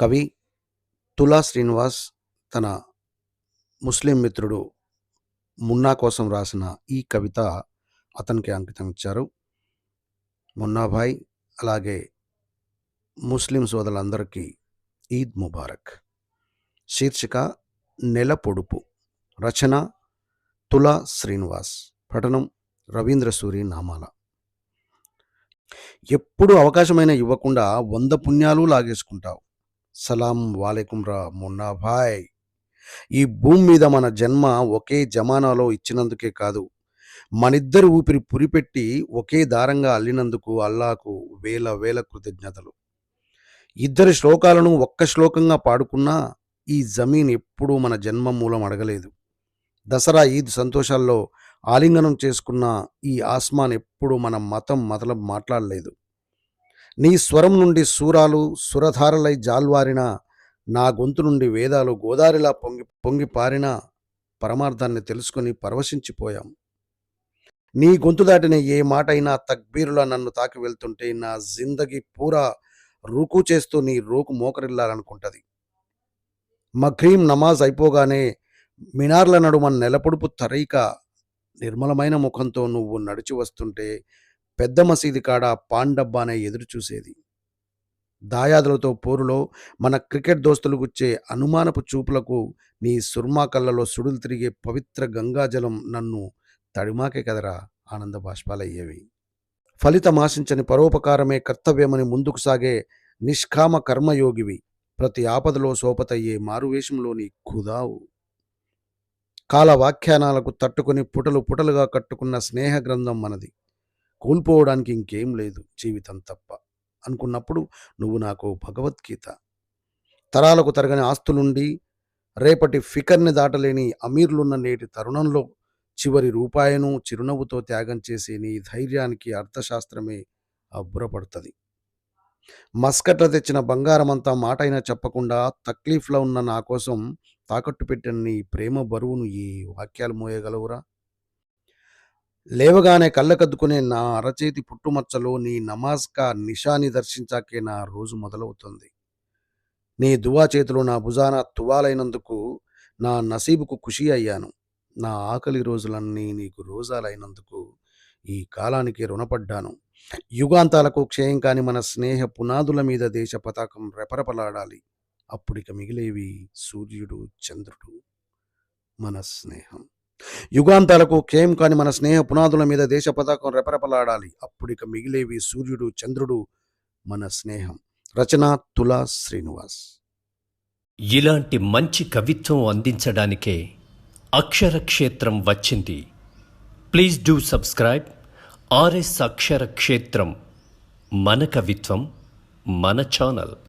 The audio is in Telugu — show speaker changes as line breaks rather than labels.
కవి తులా శ్రీనివాస్ తన ముస్లిం మిత్రుడు మున్నా కోసం రాసిన ఈ కవిత అతనికి అంకితం ఇచ్చారు. మున్నాభాయ్ అలాగే ముస్లిం సోదరులందరికీ ఈద్ ముబారక్. శీర్షిక నెల పొడుపు. రచన తులా శ్రీనివాస్. పఠనం రవీంద్ర సూరి నామాల. ఎప్పుడు అవకాశమైన ఇవ్వకుండా వంద పుణ్యాలు లాగేసుకుంటావు. సలాం వాలేకుం రా మున్నా భాయ్. ఈ భూమి మీద మన జన్మ ఒకే జమానాలో ఇచ్చినందుకే కాదు మనిద్దరు ఊపిరి పురిపెట్టి ఒకే దారంగా అల్లినందుకు అల్లాకు వేల వేల కృతజ్ఞతలు. ఇద్దరు శ్లోకాలను ఒక్క శ్లోకంగా పాడుకున్నా ఈ జమీన్ ఎప్పుడూ మన జన్మ మూలం అడగలేదు. దసరా ఈద్ సంతోషాల్లో ఆలింగనం చేసుకున్న ఈ ఆస్మాన్ ఎప్పుడు మన మతం మతలం మాట్లాడలేదు. నీ స్వరం నుండి సూరాలు సురధారలై జాల్వారిన నా గొంతు నుండి వేదాలు గోదారిలా పొంగి పొంగి పారిన పరమార్థాన్ని తెలుసుకొని పరవశించిపోయాం. నీ గొంతు దాటిన ఏ మాట అయినా తక్బీరులా నన్ను తాకి వెళ్తుంటే నా జిందగీ పూరా రూకు చేస్తూ నీ రోకు మోకరిల్లాలనుకుంటది. మఘ్రీం నమాజ్ అయిపోగానే మినార్ల నడుమ నెలపొడుపు తరైక నిర్మలమైన ముఖంతో నువ్వు నడిచి వస్తుంటే పెద్ద మసీది కాడ పాండబ్బానే ఎదురు చూసేది. దాయాదులతో పోరులో మన క్రికెట్ దోస్తులు గుచ్చే అనుమానపు చూపులకు నీ సుర్మా కళ్ళలో సుడులు తిరిగే పవిత్ర గంగాజలం నన్ను తడిమాకే కదరా ఆనంద బాష్పాలయ్యేవి. ఫలితమాశించని పరోపకారమే కర్తవ్యమని ముందుకు సాగే నిష్కామ కర్మయోగివి. ప్రతి ఆపదలో సోపతయ్యే మారువేషంలోని ఖుదావు. కాల వాఖ్యానాలకు తట్టుకుని పుటలు పుటలుగా కట్టుకున్న స్నేహ గ్రంథం మనది. కోల్పోవడానికి ఇంకేం లేదు జీవితం తప్ప అనుకున్నప్పుడు నువ్వు నాకు భగవద్గీత. తరాలకు తరగని ఆస్తులుండి రేపటి ఫికర్ని దాటలేని అమీర్లున్న నేటి తరుణంలో చివరి రూపాయను చిరునవ్వుతో త్యాగం చేసే నీ ధైర్యానికి అర్థశాస్త్రమే అబ్బురపడుతుంది. మస్కట్ల తెచ్చిన బంగారమంతా మాటైనా చెప్పకుండా తక్లీఫ్లో ఉన్న నా కోసం తాకట్టు పెట్టిన నీ ప్రేమ బరువును ఈ వాక్యాలు మోయగలవురా? లేవగానే కళ్ళకద్దుకునే నా అరచేతి పుట్టుమచ్చలో నీ నమాజ్కా నిషాని దర్శించాకే నా రోజు మొదలవుతుంది. నీ దువా చేతిలో నా భుజాన తువాలైనందుకు నా నసీబుకు ఖుషి అయ్యాను. నా ఆకలి రోజులన్నీ నీకు రోజాలైనందుకు ఈ కాలానికి రుణపడ్డాను. యుగాంతాలకు క్షయం కాని మన స్నేహ పునాదుల మీద దేశ పతాకం రెపరెపలాడాలి. అప్పుడిక మిగిలేవి సూర్యుడు చంద్రుడు మన స్నేహం. యుగాంతాలకు క్షయం కాని మన స్నేహ పునాదుల మీద దేశ పతాకం రెపరెపలాడాలి. అప్పుడిక మిగిలేవి సూర్యుడు చంద్రుడు మన స్నేహం. రచన తులా శ్రీనివాస్.
ఇలాంటి మంచి కవిత్వం అందించడానికే అక్షరక్షేత్రం వచ్చింది. Please do subscribe RS Akshara Kshetram మన కవిత్వం మన ఛానల్.